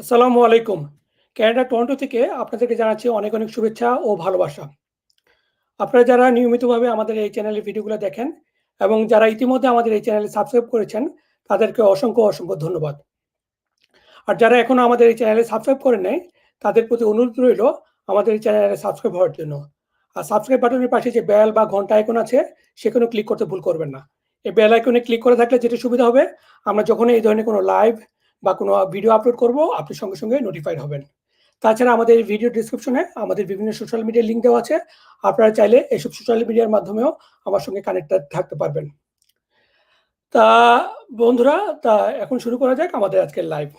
আসসালামু আলাইকুম। Canada Toronto থেকে আপনাদেরকে জানাচ্ছি অনেক, অনেক শুভেচ্ছা ও ভালোবাসা। আপনারা যারা নিয়মিতভাবে আমাদের এই চ্যানেলের ভিডিওগুলো দেখেন এবং যারা ইতিমধ্যে আমাদের এই চ্যানেলে সাবস্ক্রাইব করেছেন, তাদেরকে অসংখ্য, অসংখ্য ধন্যবাদ। আর যারা এখনও আমাদের এই চ্যানেলে সাবস্ক্রাইব করে নেয় তাদের প্রতি অনুরোধ রইল আমাদের এই চ্যানেলে সাবস্ক্রাইব হওয়ার জন্য। আর সাবস্ক্রাইব বাটনের পাশে যে বেল বা ঘণ্টা আইকন আছে, সেখানেও ক্লিক করতে ভুল করবেন না। এই বেল আইকনে ক্লিক করে থাকলে যেটা সুবিধা হবে, আমরা যখনই এই ধরনের কোনো লাইভ বা কোনো ভিডিও আপলোড করব, আপনি সঙ্গে, সঙ্গে নোটিফাইড হবেন। তাছাড়া আমাদের ভিডিও ডেসক্রিপশনে আমাদের বিভিন্ন সোশ্যাল মিডিয়ার লিঙ্ক দেওয়া আছে। আপনারা চাইলে এসব সোশ্যাল মিডিয়ার মাধ্যমেও আমার সঙ্গে কানেক্টেড থাকতে পারবেন। তা বন্ধুরা, তা এখন শুরু করা যাক আমাদের আজকের লাইভ।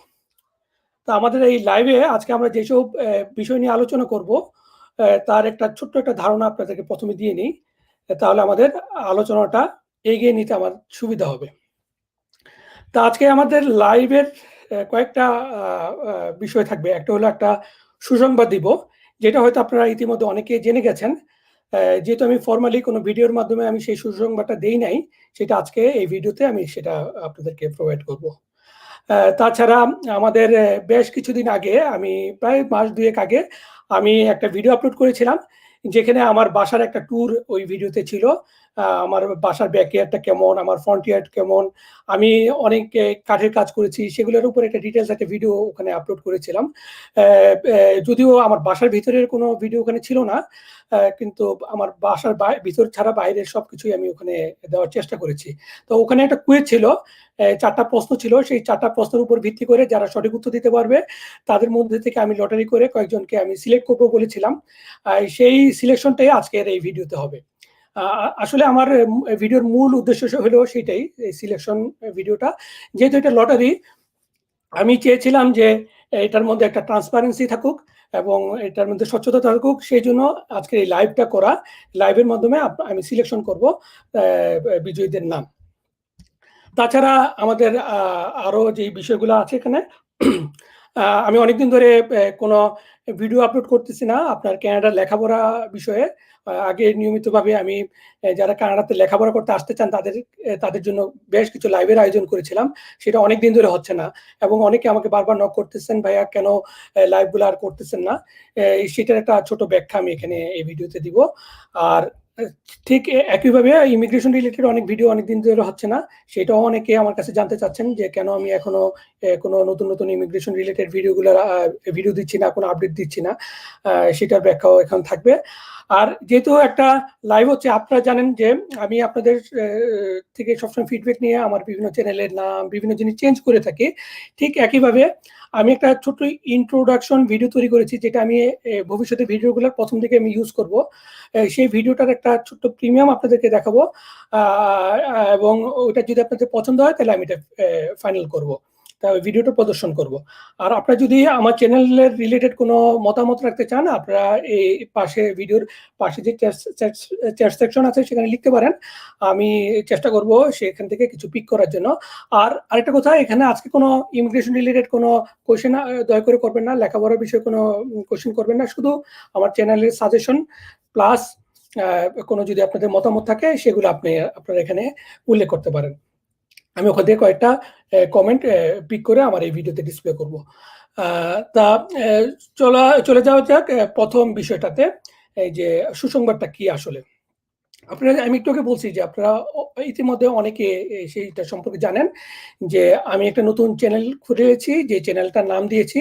তা আমাদের এই লাইভে আজকে আমরা যেসব বিষয় নিয়ে আলোচনা করব, তার একটা ছোট্ট একটা ধারণা আপনাদেরকে প্রথমে দিয়ে নিই তাহলে আমাদের আলোচনাটা এগিয়ে নিতে আমার সুবিধা হবে। তা আজকে আমাদের লাইভের কয়েকটা বিষয় থাকবে। একটা হলো একটা সুসংবাদ দিব, যেটা হয়তো আপনারা ইতিমধ্যে অনেকেই জেনে গেছেন। যেহেতু আমি ফরমালি কোনো ভিডিওর মাধ্যমে আমি সেই সুসংবাদটা দেই নাই, সেটা আজকে এই ভিডিওতে আমি সেটা আপনাদেরকে প্রোভাইড করব। তাছাড়া আমাদের বেশ কিছুদিন আগে আমি প্রায় মাস দুয়েক আগে আমি একটা ভিডিও আপলোড করেছিলাম, যেখানে আমার বাসার একটা ট্যুর ওই ভিডিওতে ছিল। আমার বাসার ব্যাকইয়ার্ডটা কেমন, আমার ফ্রন্ট ইয়ার্ড কেমন, আমি অনেক কাঠের কাজ করেছি, সেগুলোর উপর একটা ডিটেলস একটা ভিডিও ওখানে আপলোড করেছিলাম। যদিও আমার বাসার ভিতরের কোনো ভিডিও ওখানে ছিল না, কিন্তু আমার বাসার ভিতর ছাড়া বাইরের সবকিছুই আমি ওখানে দেওয়ার চেষ্টা করেছি। তো ওখানে একটা কুইজ ছিল, চারটা প্রশ্ন ছিল। সেই ৪ টা প্রশ্নের উপর ভিত্তি করে যারা সঠিক উত্তর দিতে পারবে, তাদের মধ্যে থেকে আমি লটারি করে কয়েকজনকে আমি সিলেক্ট করব বলেছিলাম। সেই সিলেকশনটাই আজকের এই ভিডিওতে হবে। আসলে আমার ভিডিওর মূল উদ্দেশ্য হলো সেটাই, সিলেকশন ভিডিওটা। যেহেতু এটা লটারি, আমি চেয়েছিলাম যে এটার মধ্যে একটা ট্রান্সপারেন্সি থাকুক এবং এটার মধ্যে স্বচ্ছতা থাকুক। সেই জন্য আজকের এই লাইভটা করা। লাইভের মাধ্যমে আমি সিলেকশন করব বিজয়ীদের নাম। তাছাড়া আমাদের আ আরও যেই বিষয়গুলো আছে এখানে, আমি অনেকদিন ধরে কোনো ভিডিও আপলোড করতেছি না আপনার ক্যানাডার লেখাপড়া বিষয়ে। আগে নিয়মিতভাবে আমি যারা কানাডাতে লেখাপড়া করতে আসতে চান, তাদের তাদের জন্য বেশ কিছু লাইভের আয়োজন করেছিলাম। সেটা অনেক দিন ধরে হচ্ছে না এবং অনেকে আমাকে বারবার নক করতেছেন, "ভাইয়া কেন লাইভগুলো আর করতেছেন না?" সেটার একটা ছোট ব্যাখ্যা আমি এখানে এই ভিডিওতে দিব। আর ঠিক একইভাবে ইমিগ্রেশন রিলেটেড অনেক ভিডিও অনেক দিন ধরে হচ্ছে না। সেটাও অনেকে আমার কাছে জানতে চাচ্ছেন যে কেন আমি এখনও কোনো নতুন, নতুন ইমিগ্রেশন রিলেটেড ভিডিওগুলো ভিডিও দিচ্ছি না, কোনো আপডেট দিচ্ছি না। সেটার ব্যাখ্যাও এখন থাকবে। আর যেহেতু একটা লাইভ হচ্ছে, আপনারা জানেন যে আমি আপনাদের থেকে সবসময় ফিডব্যাক নিয়ে আমার বিভিন্ন চ্যানেলের নাম, বিভিন্ন জিনিস চেঞ্জ করে থাকি। ঠিক একইভাবে আমি একটা ছোট্ট ইন্ট্রোডাকশন ভিডিও তৈরি করেছি, যেটা আমি ভবিষ্যতে ভিডিওগুলো প্রথম থেকে আমি ইউজ করব। সেই ভিডিওটার একটা ছোট্ট প্রিমিয়াম আপনাদেরকে দেখাবো। এবং ওইটা যদি আপনাদের পছন্দ হয়, তাহলে আমি এটা ফাইনাল করব। ভিডিওটা প্রদর্শন করব। আর আপনারা যদি আমার চ্যানেলের রিলেটেড কোনো মতামত রাখতে চান, আপনারা এই পাশে ভিডিওর পাশে যে চ্যাট সেকশন আছে, সেখানে লিখতে পারেন। আমি চেষ্টা করব সেখান থেকে কিছু পিক করার জন্য। আর আরেকটা কথা, এখানে আজকে কোনো ইমিগ্রেশন রিলেটেড কোনো কোয়েশ্চেন দয়া করে করবেন না। লেখাপড়ার বিষয়ে কোনো কোয়েশ্চেন করবেন না। শুধু আমার চ্যানেলের সাজেশন প্লাস কোনো যদি আপনাদের মতামত থাকে, সেগুলো আপনি আপনারা এখানে উল্লেখ করতে পারেন। আমি ওখান থেকে কয়েকটা কমেন্ট পিক করে আমার এই ভিডিওতে ডিসপ্লে করব। তা চলা চলে যাওয়া যাক প্রথম বিষয়টাতে। এই যে সুসংবাদটা কি আসলে? আপনারা আমি একটু বলছি যে আপনারা ইতিমধ্যে অনেকে সেইটা সম্পর্কে জানেন যে আমি একটা নতুন চ্যানেল খুলেছি, যে চ্যানেলটার নাম দিয়েছি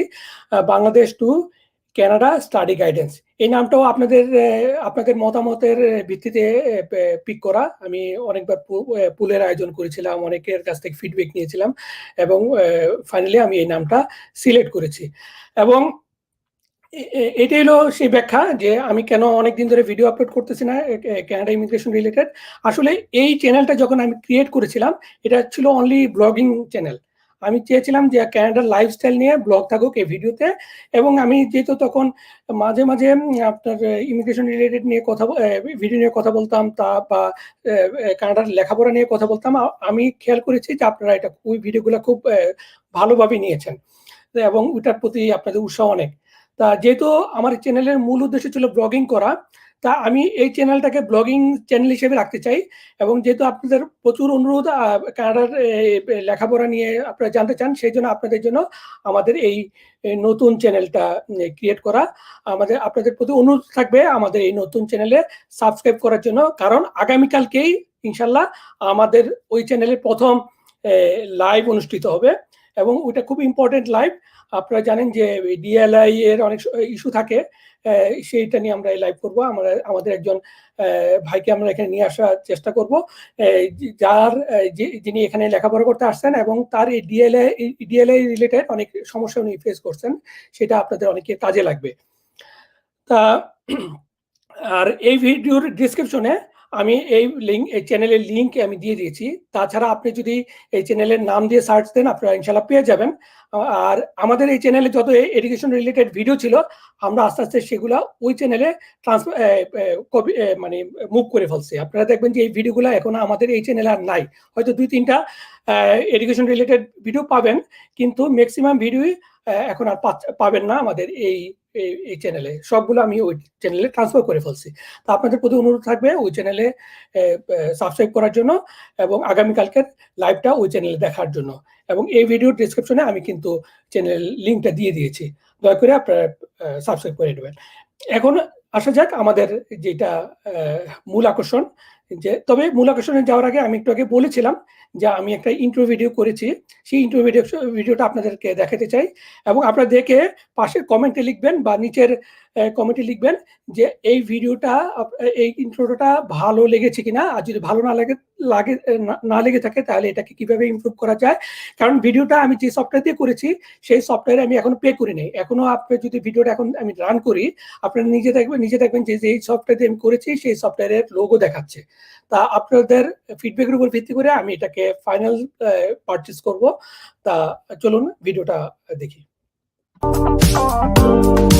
Bangladesh to Canada study guidance. এই নামটাও আপনাদের আপনাদের মতামতের ভিত্তিতে পিক করা। আমি অনেকবার পুলের আয়োজন করেছিলাম, অনেকের কাছ থেকে ফিডব্যাক নিয়েছিলাম এবং ফাইনালি আমি এই নামটা সিলেক্ট করেছি। এবং এটাই হলো সেই ব্যাখ্যা যে আমি কেন অনেকদিন ধরে ভিডিও আপলোড করতেছি না ক্যানাডা ইমিগ্রেশন রিলেটেড। আসলে এই চ্যানেলটা যখন আমি ক্রিয়েট করেছিলাম, এটা ছিল অনলি ব্লগিং চ্যানেল। আমি চেয়েছিলাম যে ক্যানাডার লাইফস্টাইল নিয়ে ব্লগ থাকুক এই ভিডিওতে এবং আমি যেহেতু তখন মাঝে, মাঝে আপনার ইমিগ্রেশন রিলেটেড নিয়ে কথা ভিডিও নিয়ে কথা বলতাম তা বা কানাডার লেখাপড়া নিয়ে কথা বলতাম। আমি খেয়াল করেছি যে আপনারা এটা ওই ভিডিওগুলো খুব ভালোভাবে নিয়েছেন এবং ওইটার প্রতি আপনাদের উৎসাহ অনেক। তা যেহেতু আমার চ্যানেলের মূল উদ্দেশ্য ছিল ব্লগিং করা, তা আমি এই চ্যানেলটাকে ব্লগিং চ্যানেল হিসেবে রাখতে চাই এবং যেহেতু আপনাদের প্রচুর অনুরোধ কানাডার লেখাপড়া নিয়ে আপনারা জানতে চান, সেই জন্য আপনাদের জন্য আমাদের এই নতুন চ্যানেলটা ক্রিয়েট করা। আমাদের আপনাদের প্রতি অনুরোধ থাকবে আমাদের এই নতুন চ্যানেলে সাবস্ক্রাইব করার জন্য। কারণ আগামীকালকেই ইনশাল্লাহ আমাদের ওই চ্যানেলের প্রথম লাইভ অনুষ্ঠিত হবে এবং ওইটা খুব ইম্পর্টেন্ট লাইভ। আপনারা জানেন যে ডিএলআই এর অনেক ইস্যু থাকে। সেইটা নিয়ে আমরা লাইভ করব। আমরা, আমাদের একজন ভাইকে আমরা এখানে নিয়ে আসার চেষ্টা করব। যার যিনি এখানে লেখাপড়া করতে আসছেন এবং তার এই ডিএলআই ডিএলআই রিলেটেড অনেক সমস্যা উনি ফেস করছেন। সেটা আপনাদের অনেকের কাজে লাগবে। তা, আর এই ভিডিওর ডেসক্রিপশনে আমি এই লিঙ্ক এই চ্যানেলের লিঙ্ক আমি দিয়ে দিয়েছি। তাছাড়া আপনি যদি এই চ্যানেলের নাম দিয়ে সার্চ দেন আপনারা ইনশাআল্লাহ পেয়ে যাবেন। আর আমাদের এই চ্যানেলে যত এডুকেশন রিলেটেড ভিডিও ছিল আমরা আস্তে, আস্তে সেগুলো ওই চ্যানেলে কপি মানে মুভ করে ফেলছি। আপনারা দেখবেন যে এই ভিডিওগুলো এখন আমাদের এই চ্যানেলে আর নাই। হয়তো দুই তিনটা এডুকেশন রিলেটেড ভিডিও পাবেন। কিন্তু ম্যাক্সিমাম ভিডিওই এখন আর পাবেন না আমাদের এই এই চ্যানেলে। সবগুলো আমি ওই চ্যানেলে ট্রান্সফার করে ফেলছি। তো আপনাদের প্রতি অনুরোধ থাকবে ওই চ্যানেলে সাবস্ক্রাইব করার জন্য এবং আগামীকালকের লাইভটা ওই চ্যানেলে দেখার জন্য। এবং এই ভিডিওর ডেসক্রিপশনে আমি কিন্তু চ্যানেল লিঙ্কটা দিয়ে দিয়েছি। দয়া করে আপনারা সাবস্ক্রাইব করে নেবেন। এখন আসা যাক আমাদের যেটা মূল আকর্ষণ যে, তবে মূল আকর্ষণে যাওয়ার আগে আমি একটু আগে বলেছিলাম যে আমি একটা ইন্ট্রো ভিডিও করেছি। সেই ইন্ট্রো ভিডিও ভিডিওটা আপনাদেরকে দেখাতে চাই এবং আপনারা দেখে পাশের কমেন্টে লিখবেন বা নিচের কমেন্টে লিখবেন যে এই ভিডিওটা এই ইন্ট্রোটা ভালো লেগেছে কিনা? আর যদি ভালো না লাগে লাগে না লেগে থাকে তাহলে এটাকে কীভাবে ইমপ্রুভ করা যায়? কারণ ভিডিওটা আমি যে সফটওয়্যার দিয়ে করেছি সেই সফটওয়্যারে আমি এখনও পে করি নাই। এখনও আপনি যদি ভিডিওটা এখন আমি রান করি, আপনারা নিজে দেখবেন নিজে দেখবেন যে এই সফটওয়্যার দিয়ে আমি করেছি সেই সফটওয়্যারের লোগো দেখাচ্ছে। তা আপনাদের ফিডব্যাকের উপর ভিত্তি করে আমি এটাকে ফাইনাল পারচেস করব। তা চলুন ভিডিওটা দেখি। Oh, oh,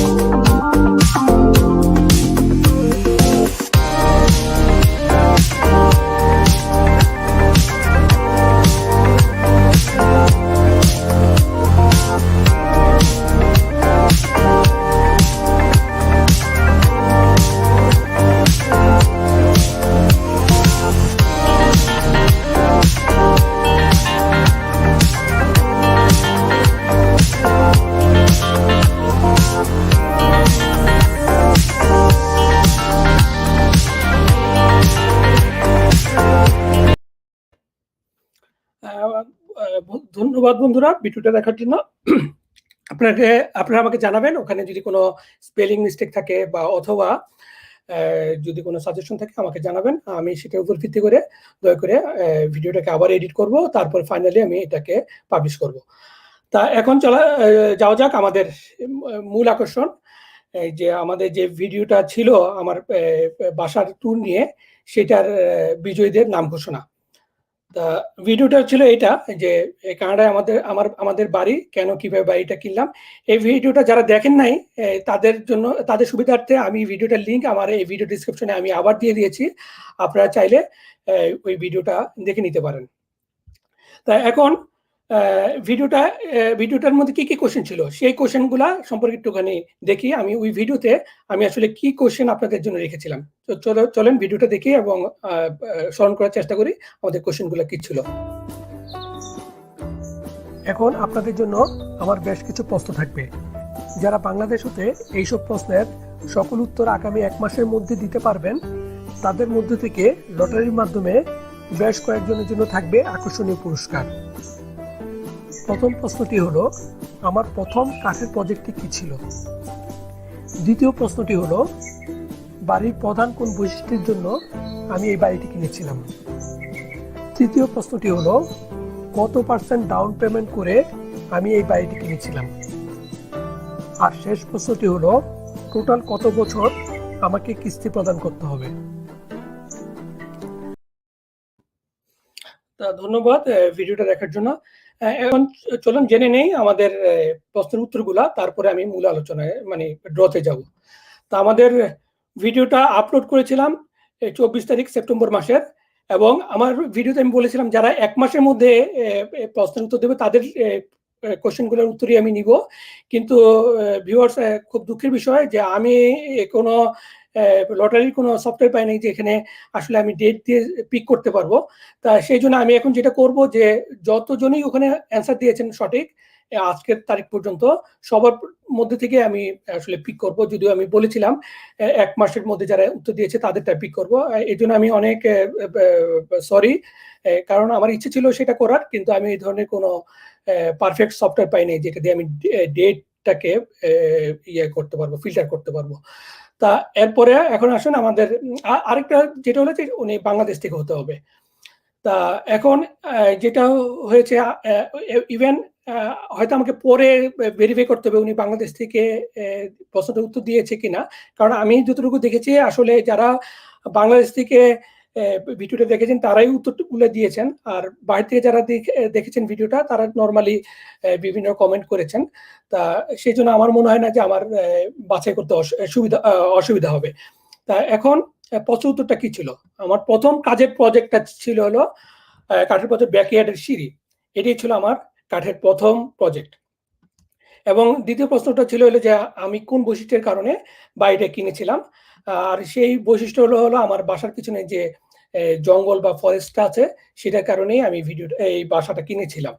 ধন্যবাদ বন্ধুরা ভিডিওটা দেখার জন্য। আপনাকে, আপনারা আমাকে জানাবেন, ওখানে যদি কোনো স্পেলিং মিস্টেক থাকে বা অথবা যদি কোনো সাজেশন থাকে আমাকে জানাবেন। আমি সেটার উপর ভিত্তি করে, দয়া করে ভিডিওটাকে আবার এডিট করব। তারপর ফাইনালি আমি এটাকে পাবলিশ করব। তা এখন চলা যাওয়া যাক আমাদের মূল আকর্ষণ। এই যে আমাদের যে ভিডিওটা ছিল আমার বাসার ট্যুর নিয়ে, সেটার বিজয়ীদের নাম ঘোষণা। তা ভিডিওটা ছিল এটা যে কানাডায় আমাদের আমার আমাদের বাড়ি, কেন কীভাবে বাড়িটা কিনলাম। এই ভিডিওটা যারা দেখেন নাই তাদের জন্য তাদের সুবিধার্থে আমি ভিডিওটার লিঙ্ক আমার এই ভিডিও ডিসক্রিপশনে আমি আবার দিয়ে দিয়েছি। আপনারা চাইলে ওই ভিডিওটা দেখে নিতে পারেন। তা এখন ভিডিওটা ভিডিওটার মধ্যে কি, কি কোয়েশ্চেন ছিল সেই কোয়েশ্চেনগুলা সম্পর্কে একটুখানি দেখি। আমি ওই ভিডিওতে আমি আসলে কি কোয়েশ্চেন আপনাদের জন্য রেখেছিলাম। তো চল চলেন ভিডিওটা দেখি এবং স্মরণ করার চেষ্টা করি আমাদের কোয়েশ্চেনগুলা কি ছিল। এখন আপনাদের জন্য আমার বেশ কিছু প্রশ্ন থাকবে। যারা বাংলাদেশ হতে এইসব প্রশ্নের সকল উত্তর আগামী এক মাসের মধ্যে দিতে পারবেন, তাদের মধ্যে থেকে লটারির মাধ্যমে বেশ কয়েকজনের জন্য থাকবে আকর্ষণীয় পুরস্কার। প্রথম প্রশ্নটি হলো, আমার প্রথম কাঠের প্রজেক্টটি কি ছিল? দ্বিতীয় প্রশ্নটি হলো, বাড়ির প্রধান কোন বৈশিষ্ট্যের জন্য আমি এই বাড়িটি কিনেছিলাম? তৃতীয় প্রশ্নটি হলো, কত পার্সেন্ট ডাউন পেমেন্ট করে আমি এই বাড়িটি কিনেছিলাম? আর শেষ প্রশ্নটি হলো, টোটাল কত বছর আমাকে কিস্তি প্রদান করতে হবে? তা ধন্যবাদ ভিডিওটা দেখার জন্য। এখন চলুন জেনে নেই আমাদের প্রশ্নের উত্তরগুলা। তারপরে আমি মূল আলোচনায় মানে ড্রতে যাব। তা আমাদের ভিডিওটা আপলোড করেছিলাম চব্বিশ তারিখ, সেপ্টেম্বর মাসের, এবং আমার ভিডিওতে আমি বলেছিলাম, যারা এক মাসের মধ্যে প্রশ্নের উত্তর দেবে, তাদের, এ এ কোয়েশ্চেনগুলোর উত্তরই আমি নিব। কিন্তু ভিউয়ার্স খুব দুঃখের বিষয় যে আমি কোন লটারির কোনো সফটওয়্যার পাই নাই যে এখানে আসলে আমি ডেট দিয়ে পিক করতে পারব। তা সেই জন্য আমি এখন যেটা করব যে যতজনই ওখানে অ্যান্সার দিয়েছেন সঠিক আজকের তারিখ পর্যন্ত সবার মধ্যে থেকে আমি আসলে পিক করব। যদিও আমি বলেছিলাম এক মাসের মধ্যে যারা উত্তর দিয়েছে তাদেরটা পিক করব। এই জন্য আমি অনেক সরি কারণ আমার ইচ্ছে ছিল সেটা করার, কিন্তু আমি এই ধরনের কোনো পারফেক্ট সফটওয়্যার পাইনি যেটা দিয়ে আমি ডেটটাকে ইয়ে করতে পারব ফিল্টার করতে পারব। তা এরপরে এখন আসুন আমাদের আরেকটা যেটা হলো উনি বাংলাদেশ থেকে হতে হবে। তা এখন যেটা হয়েছে ইভেন হয়তো আমাকে পরে ভেরিফাই করতে হবে উনি বাংলাদেশ থেকে প্রশ্নটা উত্তর দিয়েছে কিনা। কারণ আমি যতটুকু দেখেছি আসলে যারা বাংলাদেশ থেকে ভিডিওটা দেখেছেন, তারাই উত্তরগুলো দিয়েছেন। আর বাইরে থেকে যারা দেখেছেন ভিডিওটা, তারা নর্মালি বিভিন্ন কমেন্ট করেছেন। তা সেই জন্য আমার মনে হয় না যে আমার বাছাই করতে সুবিধা অসুবিধা হবে। তা এখন প্রশ্ন উত্তরটা কি ছিল? আমার প্রথম কাজের প্রজেক্টটা ছিল হলো কাঠের প্রজেক্ট ব্যাকইয়ার্ডের সিঁড়ি। এটাই ছিল আমার কাঠের প্রথম প্রজেক্ট এবং দ্বিতীয় প্রশ্নটা ছিল হলো যে, আমি কোন বৈশিষ্ট্যের কারণে বাড়িটা কিনেছিলাম? আর সেই বৈশিষ্ট্য হলো হলো আমার বাসার পিছনে যে জঙ্গল বা ফরেস্ট আছে, সেটার কারণেই আমি ভিডিও এই বাসাটা কিনেছিলাম।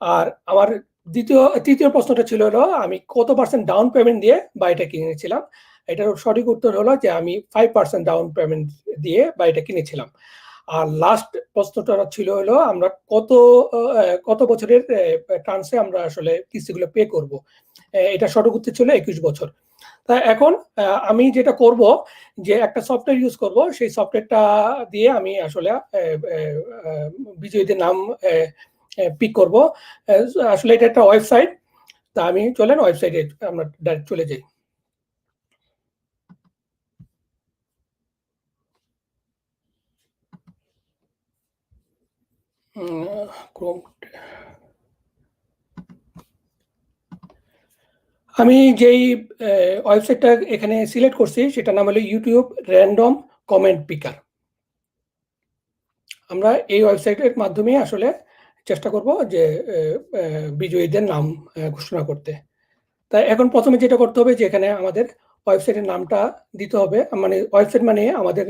আর আমার দ্বিতীয়, তৃতীয় প্রশ্নটা ছিল হলো, আমি কত পার্সেন্ট ডাউন পেমেন্ট দিয়ে বাড়িটা কিনেছিলাম? এটার সঠিক উত্তর হলো যে আমি ফাইভ পার্সেন্ট ডাউন পেমেন্ট দিয়ে বাড়িটা কিনেছিলাম। আর লাস্ট প্রশ্নটা ছিল হলো, আমরা কত কত বছরের ট্রান্সে আমরা আসলে কিস্তিগুলো পে করব? এটা সঠিক উত্তর ছিল একুশ বছর। তা এখন আমি যেটা করব যে একটা সফটওয়্যার ইউজ করব, সেই সফটওয়্যারটা দিয়ে আমি আসলে বিজয়ীদের নাম পিক করব। আসলে এটা একটা ওয়েবসাইট তা আমি চলেন ওয়েবসাইটে আমরা ডাইরেক্ট চলে যাই। ক্রোম আমি যেই ওয়েবসাইটটা এখানে সিলেক্ট করছি সেটা নাম হলো ইউটিউব র্যান্ডম কমেন্ট পিকার। আমরা এই ওয়েবসাইটের মাধ্যমে আসলে চেষ্টা করব যে বিজয়ীদের নাম ঘোষণা করতে। তাই এখন প্রথমে যেটা করতে হবে যে, এখানে আমাদের ওয়েবসাইটের নামটা দিতে হবে। মানে ওয়েবসাইট মানে আমাদের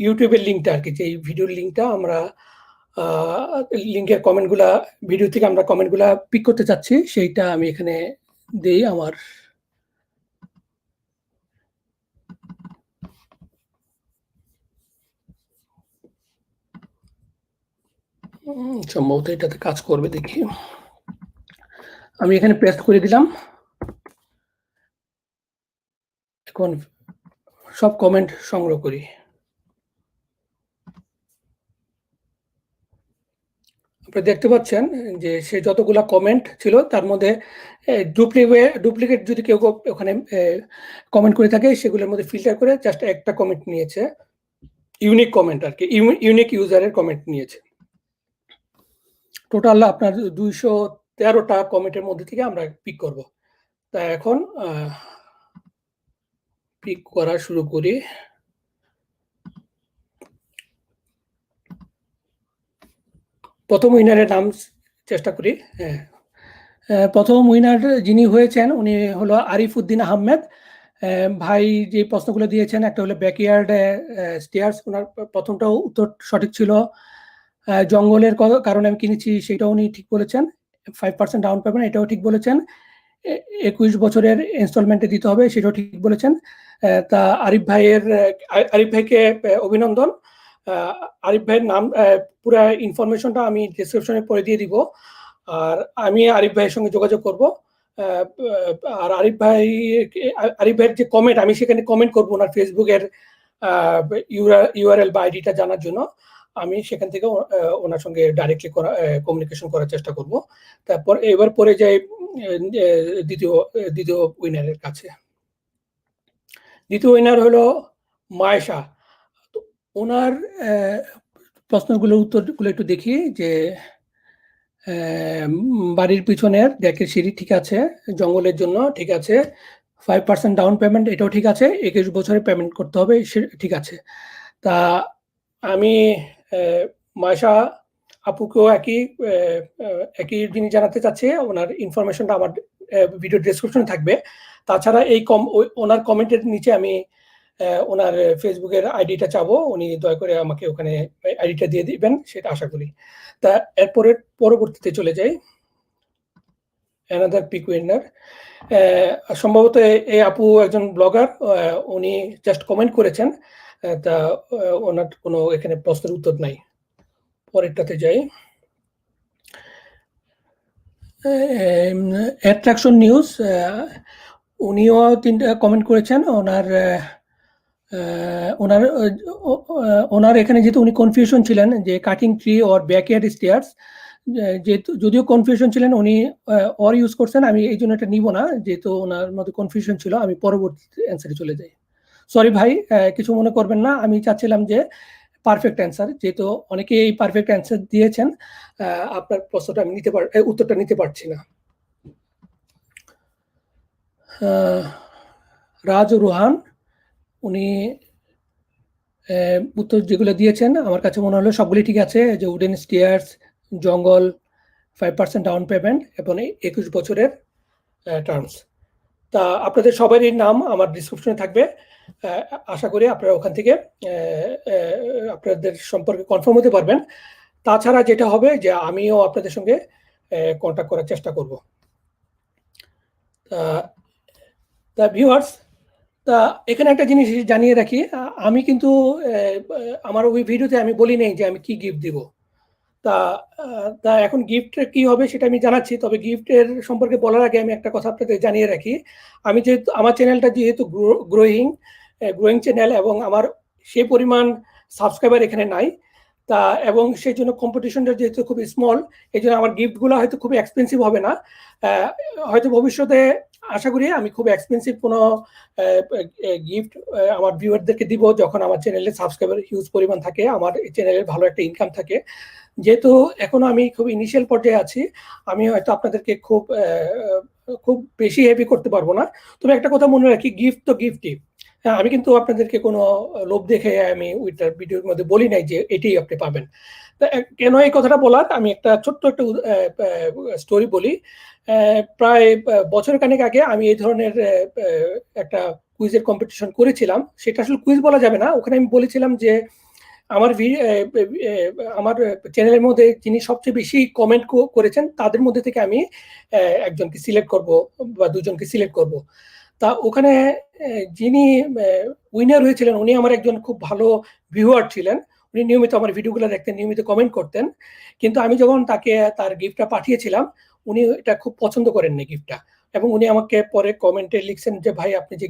ইউটিউবের লিঙ্কটা আর কি। যে ভিডিওর লিঙ্কটা আমরা লিঙ্কের কমেন্টগুলা, ভিডিও থেকে আমরা কমেন্টগুলা পিক করতে চাচ্ছি, সেইটা আমি এখানে দিই আমার। সম্ভবত এটাতে কাজ করবে দেখি। আমি এখানে পেস্ট করে দিলাম। এখন সব কমেন্ট সংগ্রহ করি। আপনি দেখতে পাচ্ছেন যে সে যতগুলা কমেন্ট ছিল, তার মধ্যে ডুপ্লিকেট ডুপ্লিকেট যদি কেউ ওখানে কমেন্ট করে থাকে, সেগুলোর মধ্যে ফিল্টার করে জাস্ট একটা কমেন্ট নিয়েছে। ইউনিক কমেন্ট আর কি ইউনিক ইউজারের কমেন্ট নিয়েছে। টোটাল আপনার দুইশো তেরোটা কমেন্টের মধ্যে থেকে আমরা পিক করব। তা এখন পিক করা শুরু করি। প্রথম উইনারের নাম চেষ্টা করি হ্যাঁ। প্রথম উইনার যিনি হয়েছেন, উনি হলো আরিফ উদ্দিন আহমেদ। ভাই যে প্রশ্নগুলো দিয়েছেন, একটা হলো ব্যাকইয়ার্ড স্টেয়ার্স ওনার প্রথমটাও উত্তর সঠিক ছিল। জঙ্গলের কারণে আমি কিনেছি, সেটাও উনি ঠিক বলেছেন। ফাইভ পার্সেন্ট ডাউন পেমেন্ট এটাও ঠিক বলেছেন। একুশ বছরের ইনস্টলমেন্টে দিতে হবে, সেটাও ঠিক বলেছেন। তা আরিফ ভাইয়ের আরিফ ভাইকে অভিনন্দন। আরিফ ভাইয়ের নাম পুরো ইনফরমেশনটা আমি ডিসক্রিপশনে পরে দিয়ে দিব। আর আমি আরিফ ভাইয়ের সঙ্গে যোগাযোগ করব। আর আরিফ ভাই, আরিফ ভাইয়ের যে কমেন্ট আমি সেখানে কমেন্ট করব ওনার ফেসবুকের ইউআরএল বা আইডিটা জানার জন্য। আমি সেখান থেকে ওনার সঙ্গে ডাইরেক্টলি কমিউনিকেশন করার চেষ্টা করব। তারপর এবার পরে যাই দ্বিতীয় দ্বিতীয় উইনারের কাছে। দ্বিতীয় উইনার হলো মায়েশা। ওনার প্রশ্নগুলোর উত্তরগুলো একটু দেখি যে বাড়ির পিছনের দেখের সিঁড়ি ঠিক আছে, জঙ্গলের জন্য ঠিক আছে ফাইভ পার্সেন্ট ডাউন পেমেন্ট এটাও ঠিক আছে, একুশ বছরে পেমেন্ট করতে হবে ঠিক আছে। তা আমি মায়শা আপুকেও একই একই জিনিস জানাতে চাচ্ছি, ওনার ইনফরমেশনটা আমার ভিডিও ডিসক্রিপশনে থাকবে। তাছাড়া এই কম ওনার কমেন্টের নিচে আমি ওনার ফেসবুকের আইডিটা চাবো। উনি দয়া করে আমাকে ওখানে আইডিটা দিয়ে দিবেন, সেটা আশা করি। তা এরপরে পরবর্তীতে চলে যাই। অ্যানাদার পিক উইনার সম্ভবত এই আপু একজন ব্লগার উনি জাস্ট কমেন্ট করেছেন। তা ওনার কোনো এখানে প্রশ্নের উত্তর নাই। পরেরটাতে যাই। অ্যাট্রাকশন নিউজ উনিও তিনটা কমেন্ট করেছেন। ওনার ওনার ওনার এখানে যেহেতু উনি কনফিউশন ছিলেন যে cutting tree or backyard stairs যেহেতু, যদিও কনফিউশন ছিলেন, উনি অর ইউজ করছেন, আমি এই জন্য এটা নিব না, যেহেতু ওনার মধ্যে কনফিউশন ছিল, আমি পরবর্তী অ্যান্সারে চলে যাই। সরি ভাই কিছু মনে করবেন না, আমি চাচ্ছিলাম যে পারফেক্ট অ্যান্সার যেহেতু অনেকে এই পারফেক্ট অ্যান্সার দিয়েছেন আপনার প্রশ্নটা আমি নিতে পার উত্তরটা নিতে পারছি না। রাজ রুহান উনি উত্তর যেগুলো দিয়েছেন, আমার কাছে মনে হলো সবগুলি ঠিক আছে যে উডেন স্টিয়ার্স জঙ্গল ফাইভ পার্সেন্ট ডাউন পেমেন্ট এবং একুশ বছরের টার্মস তা আপনাদের সবারই নাম আমার ডিসক্রিপশনে থাকবে। আশা করি আপনারা ওখান থেকে আপনাদের সম্পর্কে কনফার্ম হতে পারবেন। তাছাড়া যেটা হবে যে আমিও আপনাদের সঙ্গে কন্ট্যাক্ট করার চেষ্টা করব। তা ভিউয়ার্স তা এখানে একটা জিনিস জানিয়ে রাখি আমি কিন্তু আমার ওই ভিডিওতে আমি বলি নাই যে আমি কি গিফট দিব। তা তা এখন গিফট কি হবে সেটা আমি জানাচ্ছি, তবে গিফটের সম্পর্কে বলার আগে আমি একটা কথা আপনাদের জানিয়ে রাখি। আমি যেহেতু, আমার চ্যানেলটা যেহেতু গ্রোয়িং গ্রোয়িং চ্যানেল এবং আমার সে পরিমাণ সাবস্ক্রাইবার এখানে নাই, তা এবং সেই জন্য কম্পিটিশনটা যেহেতু খুব স্মল এই জন্য আমার গিফটগুলো হয়তো খুব এক্সপেন্সিভ হবে না। হয়তো ভবিষ্যতে আশা করি আমি খুব এক্সপেন্সিভ কোনো গিফট আমার ভিউয়ারদেরকে দিব যখন আমার চ্যানেলে সাবস্ক্রাইবার হিউজ পরিমাণ থাকে, আমার চ্যানেলের ভালো একটা ইনকাম থাকে। যেহেতু এখনও আমি খুব ইনিশিয়াল পর্যায়ে আছি, আমি হয়তো আপনাদেরকে খুব খুব বেশি হেভি করতে পারব না। তবে একটা কথা মনে রাখি গিফট তো গিফটই আমি কিন্তু আপনাদেরকে কোনো লোভ দেখে আমি ওইটার ভিডিওর মধ্যে বলি নাই যে এটাই আপনি পাবেন। কেন এই কথাটা বলার? আমি একটা ছোট্ট একটা স্টোরি বলি। প্রায় বছর খানেক আগে আমি এই ধরনের একটা কুইজের কম্পিটিশন করেছিলাম। সেটা আসলে কুইজ বলা যাবে না। ওখানে আমি বলেছিলাম যে আমার আমার চ্যানেলের মধ্যে যিনি সবচেয়ে বেশি কমেন্ট করেছেন, তাদের মধ্যে থেকে আমি একজনকে সিলেক্ট করব বা দুজনকে সিলেক্ট করব। তা ওখানে যিনি উইনার হয়েছিলেন, উনি আমার একজন খুব ভালো ভিউয়ার ছিলেন। উনি নিয়মিত আমার ভিডিওগুলো দেখতেন, নিয়মিত কমেন্ট করতেন। কিন্তু আমি যখন তাকে তার গিফটটা পাঠিয়েছিলাম, উনি এটা খুব পছন্দ করেননি গিফটটা এবং উনি আমাকে পরে কমেন্টে লিখছেন যে, ভাই, আপনি যে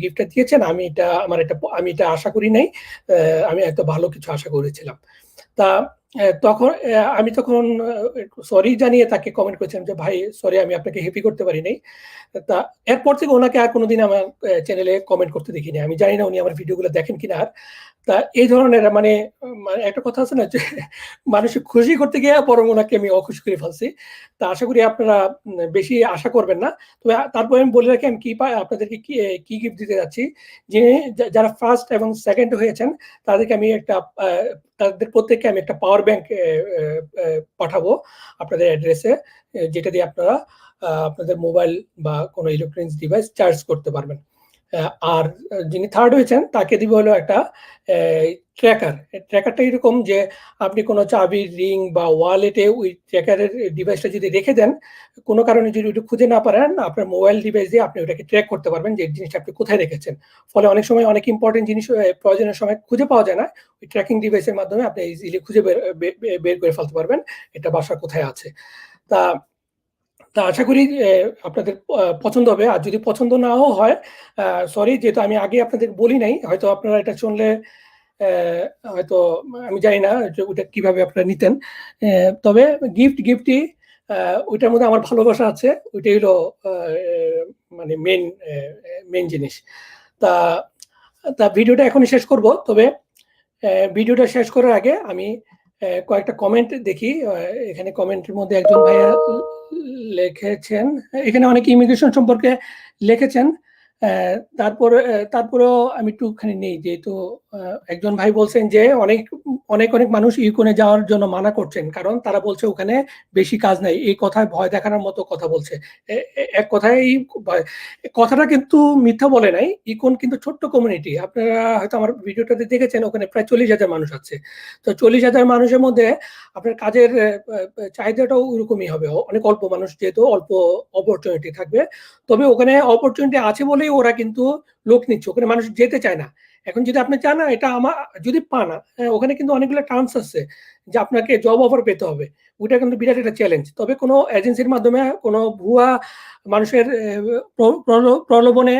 গিফটটা দিয়েছেন, আমি এটা, আমার এটা, আমি এটা আশা করি নাই। আমি এত ভালো কিছু আশা করেছিলাম। তা তখন আমি তখন সরি জানিয়ে তাকে কমেন্ট করেছিলাম যে, ভাই সরি আমি আপনাকে হেপি করতে পারি তা, এরপর থেকে ওনাকে আর কোনোদিন আমার চ্যানেলে কমেন্ট করতে দেখিনি। আমি জানি না উনি আমার ভিডিওগুলো দেখেন কিনা আর। তা এই ধরনের মানে মানে একটা কথা আছে না যে, মানুষকে খুশি করতে গিয়ে বরং ওনাকে আমি অখুশি করে ফেলছি। তা আশা করি আপনারা বেশি আশা করবেন না। তবে তারপরে আমি বলে রাখি, আমি কি পাই আপনাদেরকে কি কি গিফট দিতে যাচ্ছি? যিনি যারা ফার্স্ট এবং সেকেন্ড হয়েছেন, তাদেরকে আমি একটা তাদের প্রত্যেককে আমি একটা পাওয়ার ব্যাংক পাঠাবো আপনাদের অ্যাড্রেসে যেটা দিয়ে আপনারা আপনাদের মোবাইল বা কোনো ইলেকট্রনিক্স ডিভাইস চার্জ করতে পারবেন। আর যিনি থার্ড হয়েছেন, তাকে দিব হলো একটা ট্র্যাকার ট্র্যাকারটা এরকম যে আপনি কোনো চাবি রিং বা ওয়ালেটে ওই ট্র্যাকারের ডিভাইসটা যদি রেখে দেন, কোনো কারণে যদি ওটা খুঁজে না পারেন, আপনার মোবাইল ডিভাইস দিয়ে আপনি ওটাকে ট্র্যাক করতে পারবেন যে জিনিসটা আপনি কোথায় রেখেছেন। ফলে অনেক সময় অনেক ইম্পর্টেন্ট জিনিস প্রয়োজনের সময় খুঁজে পাওয়া যায় না। ওই ট্র্যাকিং ডিভাইসের মাধ্যমে আপনি ইজিলি খুঁজে বের করে ফেলতে পারবেন, এটা বাসা কোথায় আছে। তা তা আশা করি আপনাদের পছন্দ হবে। আর যদি পছন্দ নাও হয় সরি যেহেতু আমি আগে আপনাদের বলি নাই, হয়তো আপনারা এটা শুনলে হয়তো, আমি জানি না ওটা কীভাবে আপনারা নিতেন। তবে গিফট গিফটই ওইটার মধ্যে আমার ভালোবাসা আছে। ওইটাই হলো মানে মেন মেন জিনিস। তা তা ভিডিওটা এখন শেষ করব। তবে ভিডিওটা শেষ করার আগে আমি কয়েকটা কমেন্ট দেখি। এখানে কমেন্টের মধ্যে একজন ভাইয়া লিখেছেন। এখানে অনেক ইমিগ্রেশন সম্পর্কে লিখেছেন। তারপর তারপরেও আমি একটুখানি নেই, যেহেতু একজন ভাই বলছেন যে অনেক অনেক, অনেক মানুষ ইউক্রেনে যাওয়ার জন্য মানা করছেন। কারণ তারা বলছে ওখানে বেশি কাজ নাই। এই কথায় ভয় দেখানোর মতো কথা বলছে। এক কথায় কথাটা কিন্তু মিথ্যা বলে নাই। ইকন কিন্তু ছোট্ট কমিউনিটি। আপনারা হয়তো আমার ভিডিওটাতে দেখেছেন ওখানে প্রায় ৪০,০০০ মানুষ আছে। তো ৪০,০০০ মানুষের মধ্যে আপনার কাজের চাহিদাটাও ওরকমই হবে। অনেক অল্প মানুষ যেহেতু অল্প অপরচুনিটি থাকবে। তবে ওখানে অপরচুনিটি আছে বলেই ওরা কিন্তু লোক নিচ্ছে। ওখানে মানুষ যেতে চায় না। এখন যদি আপনি চান এটা আমার যদি পান হ্যাঁ, ওখানে কিন্তু অনেকগুলো টার্মস আছে যে আপনাকে জব অফার পেতে হবে। ওইটা কিন্তু বিরাট একটা চ্যালেঞ্জ। তবে কোনো এজেন্সির মাধ্যমে কোনো ভুয়া মানুষের প্রলো প্রলোভনে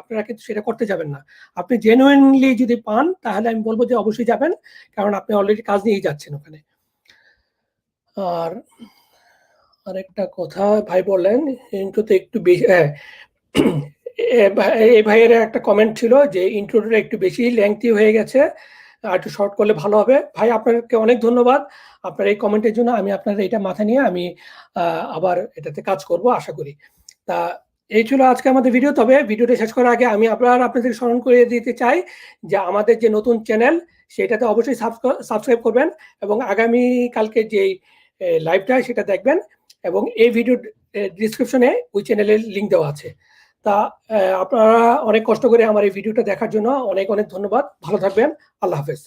আপনারা কিন্তু সেটা করতে যাবেন না। আপনি জেনুইনলি যদি পান তাহলে আমি বলব যে অবশ্যই যাবেন। কারণ আপনি অলরেডি কাজ নিয়েই যাচ্ছেন ওখানে। আর আরেকটা কথা ভাই বললেন ইন্ট্রোতে একটু বেশি হ্যাঁ, এই ভাইয়ের একটা কমেন্ট ছিল যে ইন্ট্রোটা একটু বেশি লেংথি হয়ে গেছে। আর একটু শর্ট করলে ভালো হবে। ভাই, আপনাকে অনেক ধন্যবাদ। আপনার এই কমেন্টের জন্য আমি আপনার এটা মাথায় নিয়ে আমি আবার এটাতে কাজ করব, আশা করি। তা, এই ছিল আজকে আমাদের ভিডিও। তবে ভিডিওটা শেষ করার আগে আমি আবার আপনাদেরকে স্মরণ করিয়ে দিতে চাই যে আমাদের যে নতুন চ্যানেল সেটাতে অবশ্যই সাবস্ক্রাইব করবেন এবং আগামী কালকে এ লাইভটা সেটা দেখবেন এবং এই ভিডিওর এ ডেসক্রিপশনে ওই চ্যানেলের লিংক দেওয়া আছে। তা আপনারা অনেক কষ্ট করে আমার এই ভিডিওটা দেখার জন্য অনেক, অনেক ধন্যবাদ। ভালো থাকবেন। আল্লাহ হাফেজ।